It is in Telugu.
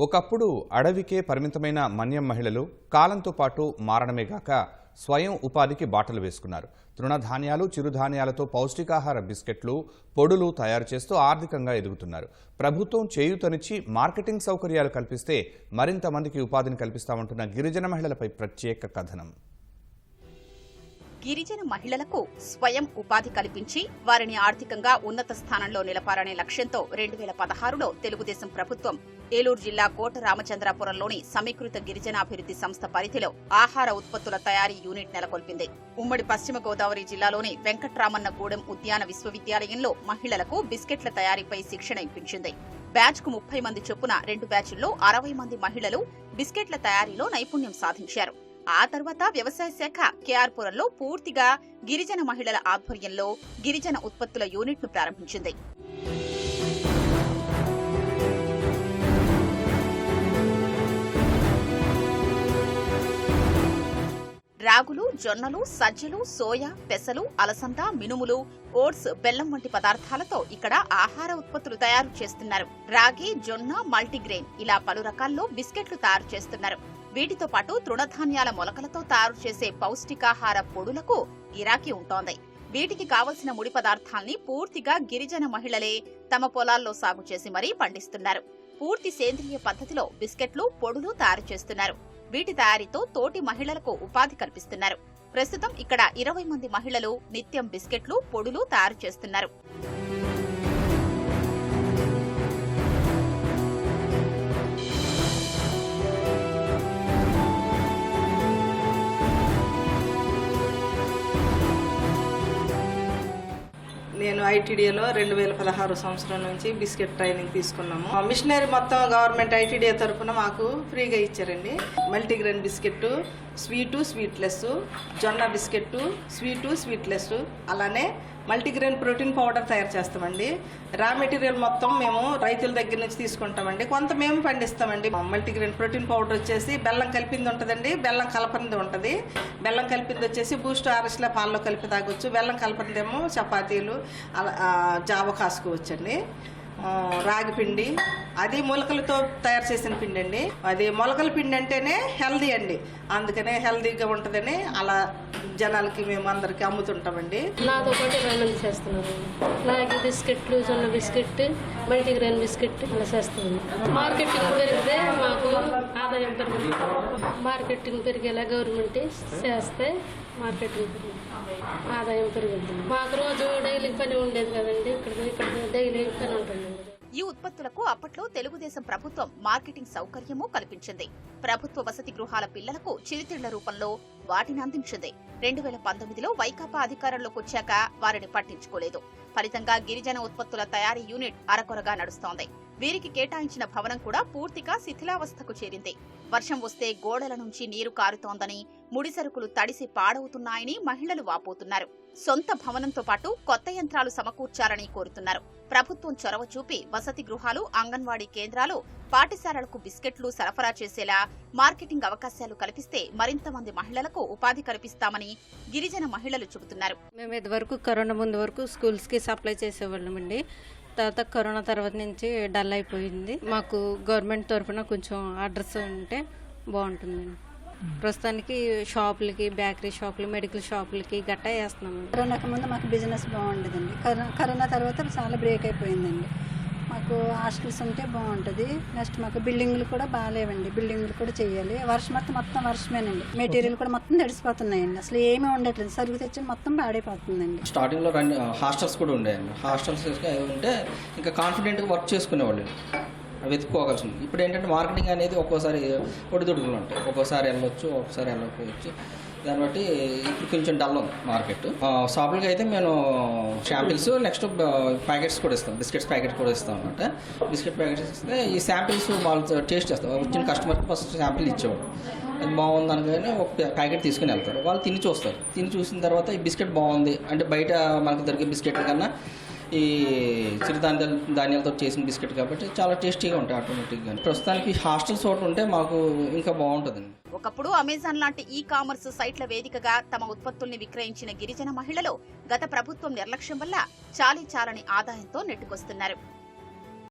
ఒకప్పుడు అడవికే పరిమితమైన మన్యం మహిళలు కాలంతో పాటు మారడమే గాక స్వయం ఉపాధికి బాటలు వేసుకున్నారు. తృణధాన్యాలు చిరుధాన్యాలతో పౌష్టికాహార బిస్కెట్లు పొడులు తయారు చేస్తూ ఆర్థికంగా ఎదుగుతున్నారు. ప్రభుత్వం చేయూతనిచ్చి మార్కెటింగ్ సౌకర్యాలు కల్పిస్తే మరింత మందికి ఉపాధిని కల్పిస్తామంటున్న గిరిజన మహిళలపై ప్రత్యేక కథనం. గిరిజన మహిళలకు స్వయం ఉపాధి కల్పించి వారిని ఆర్థికంగా ఉన్నత స్థానంలో నిలపాలనే లక్ష్యంతో రెండు వేల పదహారులో తెలుగుదేశం ప్రభుత్వం ఏలూరు జిల్లా కోట రామచంద్రాపురంలోని సమీకృత గిరిజనాభివృద్ధి సంస్థ పరిధిలో ఆహార ఉత్పత్తుల తయారీ యూనిట్ నెలకొల్పింది. ఉమ్మడి పశ్చిమ గోదావరి జిల్లాలోని వెంకట్రామన్న గూడెం ఉద్యాన విశ్వవిద్యాలయంలో మహిళలకు బిస్కెట్ల తయారీపై శిక్షణ ఇప్పించింది. బ్యాచ్కు ముప్పై మంది చొప్పున రెండు బ్యాచుల్లో అరవై మంది మహిళలు బిస్కెట్ల తయారీలో నైపుణ్యం సాధించారు. ఆ తర్వాత వ్యవసాయ శాఖ కేఆర్పురంలో పూర్తిగా గిరిజన మహిళల ఆధ్వర్యంలో గిరిజన ఉత్పత్తుల యూనిట్ను ప్రారంభించింది. రాగులు జొన్నలు సజ్జలు సోయా పెసలు అలసంద మినుములు ఓట్స్ బెల్లం వంటి పదార్థాలతో ఇక్కడ ఆహార ఉత్పత్తులు తయారు చేస్తున్నారు. రాగి జొన్న మల్టీగ్రెయిన్ ఇలా పలు రకాల్లో బిస్కెట్లు తయారు చేస్తున్నారు. వీటితో పాటు తృణధాన్యాల మొలకలతో తయారు చేసే పౌష్టికాహార పొడులకు గిరాకీ ఉంటోంది. వీటికి కావలసిన ముడి పదార్థాల్ని పూర్తిగా గిరిజన మహిళలే తమ పొలాల్లో సాగు చేసి మరీ పండిస్తున్నారు. పూర్తి సేంద్రియ పద్ధతిలో బిస్కెట్లు పొడులు తయారు చేస్తున్నారు. వీటి తయారీతో తోటి మహిళలకు ఉపాధి కల్పిస్తున్నారు. ప్రస్తుతం ఇక్కడ ఇరవై మంది మహిళలు నిత్యం బిస్కెట్లు పొడులు తయారు చేస్తున్నారు. ఐటీడీఏలో రెండు వేల పదహారు సంవత్సరం నుంచి బిస్కెట్ ట్రైనింగ్ తీసుకున్నాము. ఆ మిషనరీ మొత్తం గవర్నమెంట్ ఐటీడీఏ తరఫున మాకు ఫ్రీగా ఇచ్చారండి. మల్టీగ్రెయిన్ బిస్కెట్ స్వీటు స్వీట్లెస్ జొన్న బిస్కెట్ స్వీటు స్వీట్లెస్ అలానే మల్టీగ్రెయిన్ ప్రోటీన్ పౌడర్ తయారు చేస్తామండి. రా మెటీరియల్ మొత్తం మేము రైతుల దగ్గర నుంచి తీసుకుంటామండి. కొంత మేము పండిస్తామండి. మల్టీగ్రెయిన్ ప్రోటీన్ పౌడర్ వచ్చేసి బెల్లం కలిపింది ఉంటుందండి. బెల్లం కలపనిది ఉంటుంది. బెల్లం కలిపింది వచ్చేసి బూస్ట్ ఆర్ఎస్లో పాల్లో కలిపి తాగొచ్చు. బెల్లం కలపనిదేమో చపాతీలు అలా జావ కాసుకోవచ్చండి. రాగి పిండి. అది మొలకలతో తయారు చేసిన పిండి అండి అది మొలకల పిండి అంటేనే హెల్దీ అండి. అందుకనే హెల్దీగా ఉంటుందని అలా జనాలకి మేము అందరికి అమ్ముతుంటామండి. నాతో పాటు ఇరవై చేస్తున్నాం చేస్తున్నారు. రాగి బిస్కెట్లు జొన్న బిస్కెట్ మల్టీగ్రెయిన్ బిస్కెట్ అలా చేస్తున్నాను మార్కెటింగ్ పెరిగితే మాకు ఆదాయం పెరుగుతుంది. మార్కెటింగ్ పెరిగేలా గవర్నమెంట్ చేస్తే మార్కెటింగ్ పెరుగుతుంది. ఆదాయం పెరుగుతుంది. మాకు రోజు డైలీ పని ఉండేది కదండి. ఇక్కడ ఇక్కడ డైలీ ఉత్పత్తులకు అప్పట్లో తెలుగుదేశం ప్రభుత్వం మార్కెటింగ్ సౌకర్యము కల్పించింది. ప్రభుత్వ వసతి గృహాల పిల్లలకు చిరుతిళ్ళ రూపంలో వాటిని అందించింది. రెండు వేల పంతొమ్మిదిలో వైకాపా అధికారంలోకి వచ్చాక వారిని పట్టించుకోలేదు. ఫలితంగా గిరిజన ఉత్పత్తుల తయారీ యూనిట్ అరకొరగా నడుస్తోంది. వీరికి కేటాయించిన భవనం కూడా పూర్తిగా శిథిలావస్థకు చేరింది. వర్షం వస్తే గోడల నుంచి నీరు కారుతోందని ముడి సరుకులు తడిసి పాడవుతున్నాయని మహిళలు వాపోతున్నారు. సొంత భవనంతో పాటు కొత్త యంత్రాలు సమకూర్చాలని కోరుతున్నారు. ప్రభుత్వం చొరవ చూపి వసతి గృహాలు అంగన్వాడీ కేంద్రాలు పాఠశాలలకు బిస్కెట్లు సరఫరా చేసేలా మార్కెటింగ్ అవకాశాలు కల్పిస్తే మరింత మంది మహిళలకు ఉపాధి కల్పిస్తామని గిరిజన మహిళలు చెబుతున్నారు. మేము ఇదివరకు కరోనా ముందు వరకు స్కూల్స్కి సప్లై చేసేవాళ్ళమండి. తర్వాత కరోనా తర్వాత నుంచి డల్ అయిపోయింది. మాకు గవర్నమెంట్ తరఫున కొంచెం అడ్రస్ ఉంటే బాగుంటుందండి. ప్రస్తుతానికి షాపులకి బేకరీ షాపులు మెడికల్ షాపులకి గట్టా వేస్తున్నాము. కరోనాకి ముందు మాకు బిజినెస్ బాగుండేదండి. కరోనా కరోనా తర్వాత చాలా బ్రేక్ అయిపోయిందండి. మాకు హాస్టల్స్ ఉంటే బాగుంటుంది. నెక్స్ట్ మాకు బిల్డింగ్లు కూడా బాగాలేవండి. బిల్డింగ్లు కూడా చేయాలి. వర్షం మొత్తం మొత్తం వర్షమేనండి. మెటీరియల్ కూడా మొత్తం తడిసిపోతున్నాయండి. అసలు ఏమీ ఉండట్లేదు. సరుకు తెచ్చి మొత్తం పాడైపోతుందండి. స్టార్టింగ్లో రన్ హాస్టల్స్ కూడా ఉండేయండి. హాస్టల్స్ ఉంటే ఇంకా కాన్ఫిడెంట్గా వర్క్ చేసుకునేవాళ్ళు. వెతుక్కోవాల్సి ఉంది ఇప్పుడు ఏంటంటే మార్కెటింగ్ అనేది ఒక్కోసారి ఒడిదుడుకులు ఉంటాయి. ఒక్కోసారి వెళ్ళొచ్చు ఒక్కోసారి వెళ్ళకపోవచ్చు. దాన్ని బట్టి ఇప్పుడు కొంచెం డల్ ఉంది మార్కెట్. షాపులకి అయితే మేము శాంపిల్స్ నెక్స్ట్ ప్యాకెట్స్ కూడా ఇస్తాం. బిస్కెట్స్ ప్యాకెట్ కూడా ఇస్తాం అనమాట బిస్కెట్ ప్యాకెట్స్ ఇస్తే ఈ శాంపిల్స్ వాళ్ళు టేస్ట్ చేస్తాం వచ్చిన కస్టమర్కి ఫస్ట్ శాంపిల్ ఇచ్చేవాడు అది బాగుంది అనగానే ఒక ప్యాకెట్ తీసుకుని వెళ్తారు. వాళ్ళు తిని చూస్తారు. తిని చూసిన తర్వాత ఈ బిస్కెట్ బాగుంది అంటే బయట మనకు దొరికే బిస్కెట్ కన్నా ఈ చిరుధాన్యాల ధాన్యాలతో చేసిన బిస్కెట్ కాబట్టి చాలా టేస్టీగా ఉంటాయి ఆటోమేటిక్గా ప్రస్తుతానికి హాస్టల్స్ ఒకటి ఉంటే మాకు ఇంకా బాగుంటుందండి. ఒకప్పుడు అమెజాన్ లాంటి ఈ కామర్స్ సైట్ల వేదికగా తమ ఉత్పత్తుల్ని విక్రయించిన గిరిజన మహిళలు గత ప్రభుత్వం నిర్లక్ష్యం వల్ల చాలీ చాలని ఆదాయంతో నెట్టుకొస్తున్నారు.